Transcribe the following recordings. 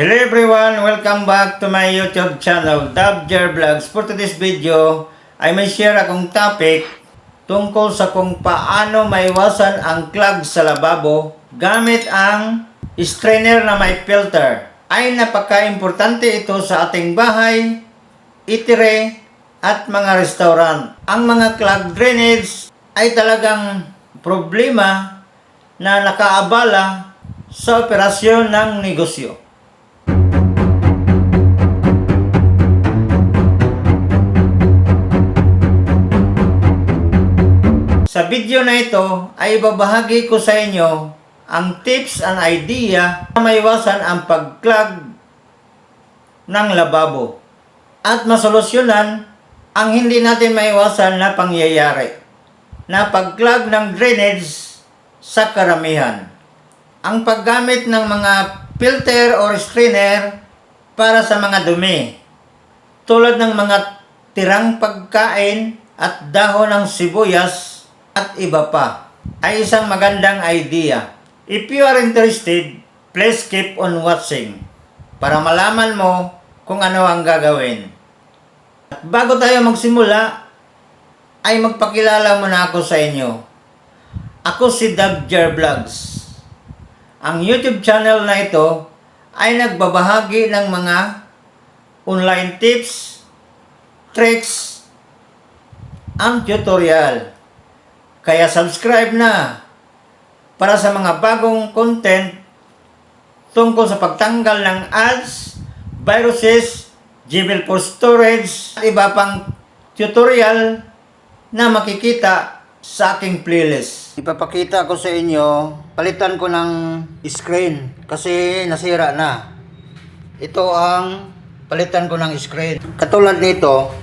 Hello everyone! Welcome back to my YouTube channel, Dabjer Vlogs. For today's video, ay may share akong topic tungkol sa kung paano maiwasan ang clog sa lababo gamit ang strainer na may filter. Ay napaka-importante ito sa ating bahay, itire, at mga restaurant. Ang mga clog drainage ay talagang problema na nakaabala sa operasyon ng negosyo. Sa video na ito ay ibabahagi ko sa inyo ang tips and idea na maiwasan ang pagklag ng lababo at masolusyonan ang hindi natin maiwasan na pangyayari na pagklag ng drainage sa karamihan. Ang paggamit ng mga filter or strainer para sa mga dumi tulad ng mga tirang pagkain at dahon ng sibuyas at iba pa ay isang magandang idea. If you are interested, please keep on watching para malaman mo kung ano ang gagawin. At bago tayo magsimula, ay magpakilala muna ako sa inyo. Ako si Dabjer Vlogs. Ang YouTube channel na ito ay nagbabahagi ng mga online tips, tricks, ang tutorial. Kaya subscribe na para sa mga bagong content tungkol sa pagtanggal ng ads, viruses, Gmail for storage, at iba pang tutorial na makikita sa aking playlist. Ipapakita ko sa inyo, palitan ko ng screen kasi nasira na. Ito ang palitan ko ng screen. Katulad nito,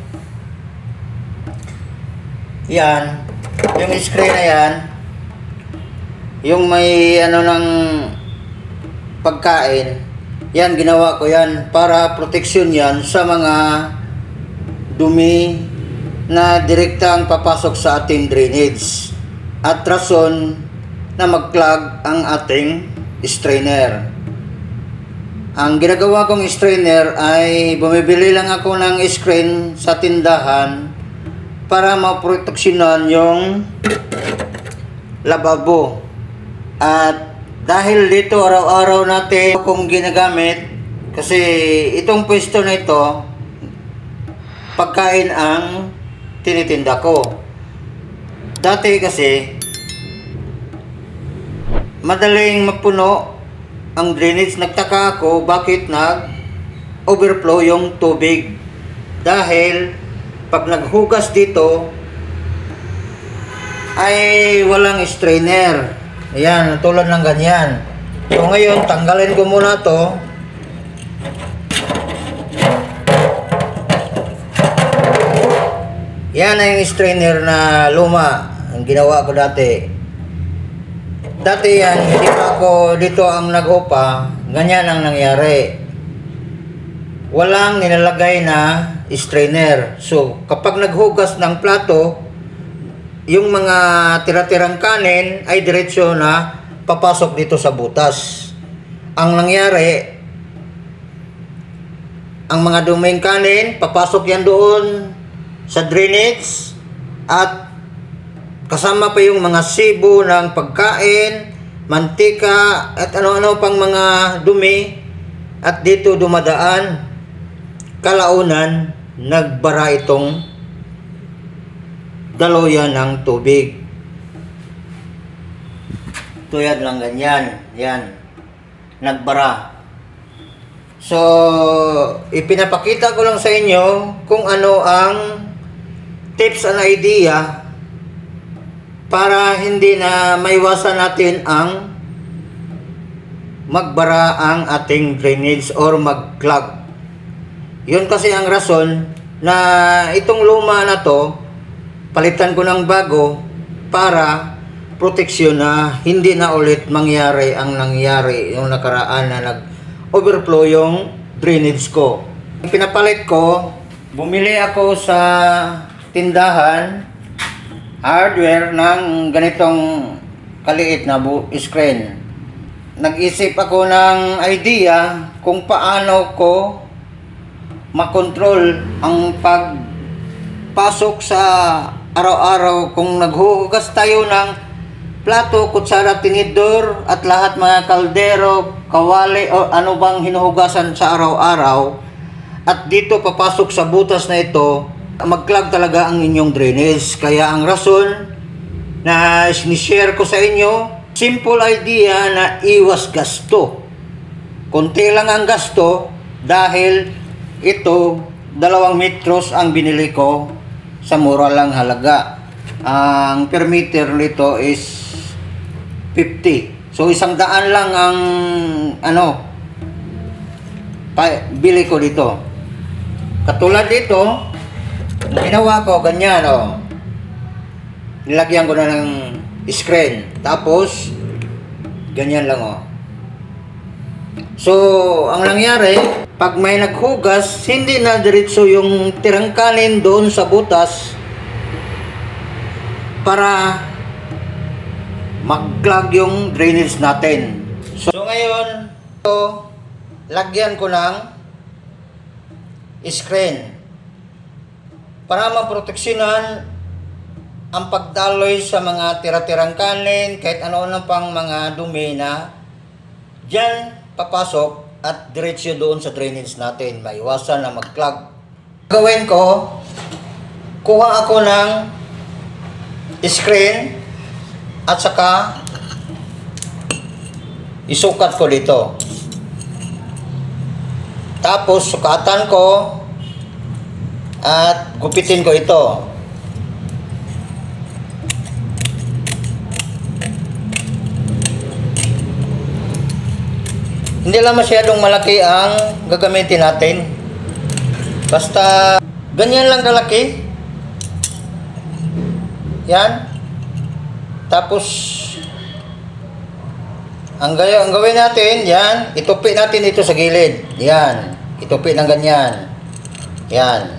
yan, yung screen na yan, yung may ano ng pagkain, yan ginawa ko yan para proteksyon yan sa mga dumi na direkta ang papasok sa ating drainage at rason na mag-clog ang ating strainer. Ang ginagawa kong strainer ay bumibili lang ako ng screen sa tindahan para maproteksyonan yung lababo. At dahil dito araw-araw natin kung ginagamit kasi itong pwesto na ito pagkain ang tinitinda ko. Dati kasi madaling mapuno ang drainage. Nagtaka ako bakit nag overflow yung tubig. Dahil pag naghugas dito ay walang strainer. Ayan, tulad ng ganyan. So ngayon, tanggalin ko muna to. Yan ang strainer na luma. Ang ginawa ko dati. Dati yan, hindi pa ako dito ang nag-upa. Ganyan ang nangyari. Walang nilalagay na strainer. So, kapag naghugas ng plato, yung mga tira-tirang kanin ay diretsyo na papasok dito sa butas. Ang nangyari, ang mga duming kanin, papasok yan doon sa drainage at kasama pa yung mga sibo ng pagkain, mantika at ano-ano pang mga dumi at dito dumadaan kalaunan nagbara itong daluyan ng tubig. Tuyad lang ganyan. Yan. Nagbara. So, ipinapakita ko lang sa inyo kung ano ang tips and idea para hindi na maiwasan natin ang magbara ang ating drainage or mag-clog. Yun kasi ang rason na itong luma na to, palitan ko ng bago para proteksyon na hindi na ulit mangyari ang nangyari yung nakaraan na nag-overflow yung drainage ko. Pinapalit ko, bumili ako sa tindahan hardware ng ganitong kaliit na screen. nag-isip ako ng idea kung paano ko makontrol ang pagpasok sa araw-araw kung naghuhugas tayo ng plato, kutsara, tinidor at lahat mga kaldero, kawali o ano bang hinuhugasan sa araw-araw. At dito papasok sa butas na ito mag-clog talaga ang inyong drainage. Kaya ang rason na sinishare ko sa inyo simple idea na iwas gasto. Konti lang ang gasto dahil ito dalawang metros ang binili ko sa mura lang halaga. Ang per meter nito is 50 so isang daan lang ang ano pa, bili ko dito. Katulad dito ginawa ko ganyan oh. Nilagyan ko na ng screen. Tapos ganyan lang oh. So, ang nangyari, pag may naghugas, hindi na diretso yung tirang kanin doon sa butas para mag-clog yung drainage natin. So, ngayon, ito, lagyan ko ng screen para maproteksyonan ang pagdaloy sa mga tira-tirang kanin, kahit ano-ano pang mga dumi na Diyan papasok at diretsyo doon sa drainage natin. Maiwasan na mag-clog. Gawin ko, kuha ako ng screen at saka isukat ko dito. Tapos sukatan ko at gupitin ko ito. Hindi lang masyadong malaki ang gagamitin natin. Basta ganyan lang kalaki. Yan. Tapos ang gaya ang gawin natin, yan, itupi natin ito sa gilid. Yan. Itupi ng ganyan. Yan.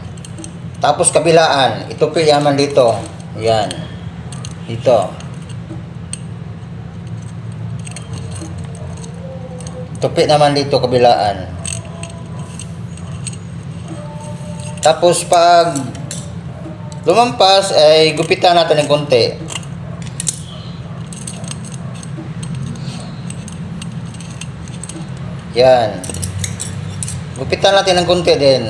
Tapos kabilaan, itupi yaman dito. Yan. Dito. Tupi naman dito kabilaan. Tapos pag lumampas ay gupitan natin ng konti. Yan. Gupitan natin ng konti din.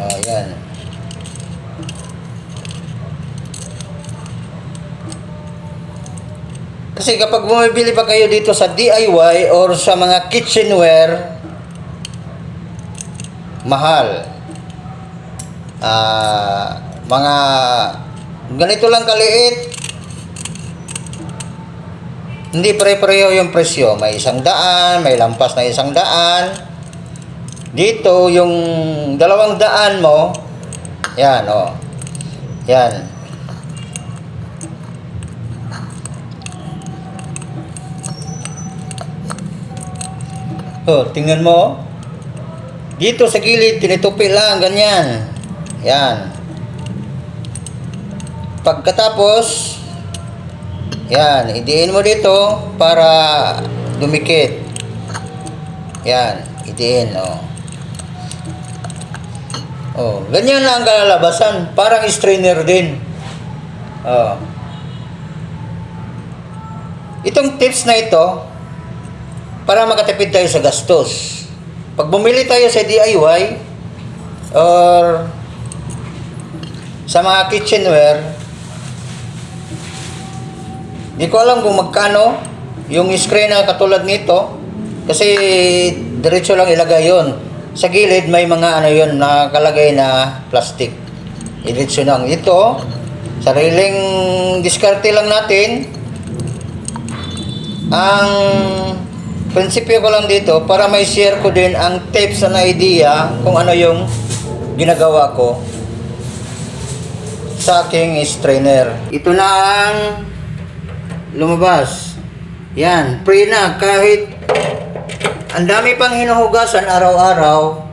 Oh, yan. Kasi kapag bumibili pa kayo dito sa DIY or sa mga kitchenware, mahal. Ah, mga ganito lang kaliit. Hindi pare-pareho yung presyo. May isang daan, may lampas na isang daan. Dito, yung dalawang daan mo, yan, oh. Yan. Oh, tingnan mo. Dito sa gilid, tinitupi lang, ganyan. Yan. Pagkatapos, yan, idiin mo dito para dumikit. Yan, idiin, oh. Oh, ganyan lang ang kalalabasan. Parang strainer din. Oh. Itong tips na ito, para makatipid tayo sa gastos. Pag bumili tayo sa DIY or sa mga kitchenware, di ko alam kung magkano yung screen na katulad nito kasi diretso lang ilagay yon. Sa gilid may mga ano yon nakalagay na plastic. Diretso lang. Ito, sariling diskarte lang natin ang prinsipyo ko lang dito para may share ko din ang tips and idea kung ano yung ginagawa ko sa aking strainer. Ito na ang lumabas. Yan, pre na kahit ang dami pang hinuhugasan araw-araw,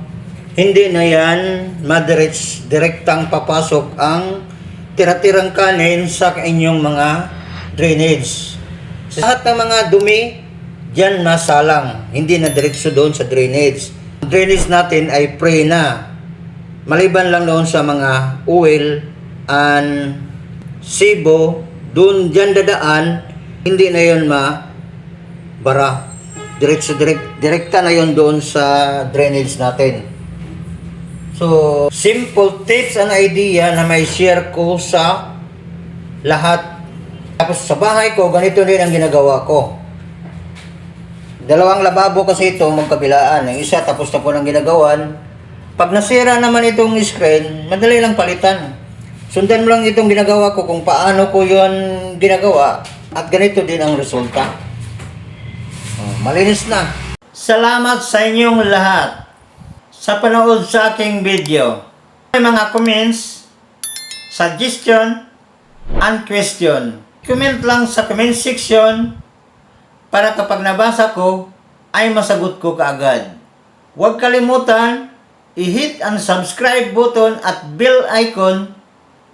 hindi na yan madirets direktang papasok ang tira-tirang kanin sa inyong mga drainage. Sa lahat ng mga dumi, dyan nasalang. Hindi na diretso doon sa drainage. Ang drainage natin ay pre na. Maliban lang doon sa mga oil and sibo, doon dyan dadaan, hindi na yun ma bara. Diretso direct, direkta na yun doon sa drainage natin. So, simple tips and idea na may share ko sa lahat. Tapos sa bahay ko, ganito din ang ginagawa ko. Dalawang lababo kasi ito, magkabilaan. Yung isa, tapos na po ng ginagawan. Pag nasira naman itong screen, madali lang palitan. Sundan mo lang itong ginagawa ko kung paano ko yon ginagawa. At ganito din ang resulta. Oh, malinis na. Salamat sa inyong lahat sa panood sa aking video. May mga comments, suggestion, and question. Comment lang sa comment section para kapag nabasa ko ay masagot ko kaagad. Huwag kalimutan i-hit ang subscribe button at bell icon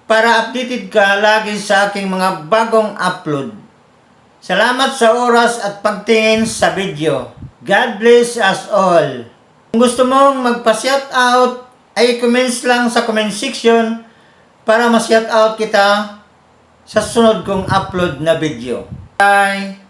para updated ka lagi sa aking mga bagong upload. Salamat sa oras at pagtingin sa video. God bless us all. Kung gusto mong magpa-shout out, ay comments lang sa comment section para ma-shout out kita sa sunod kong upload na video. Bye!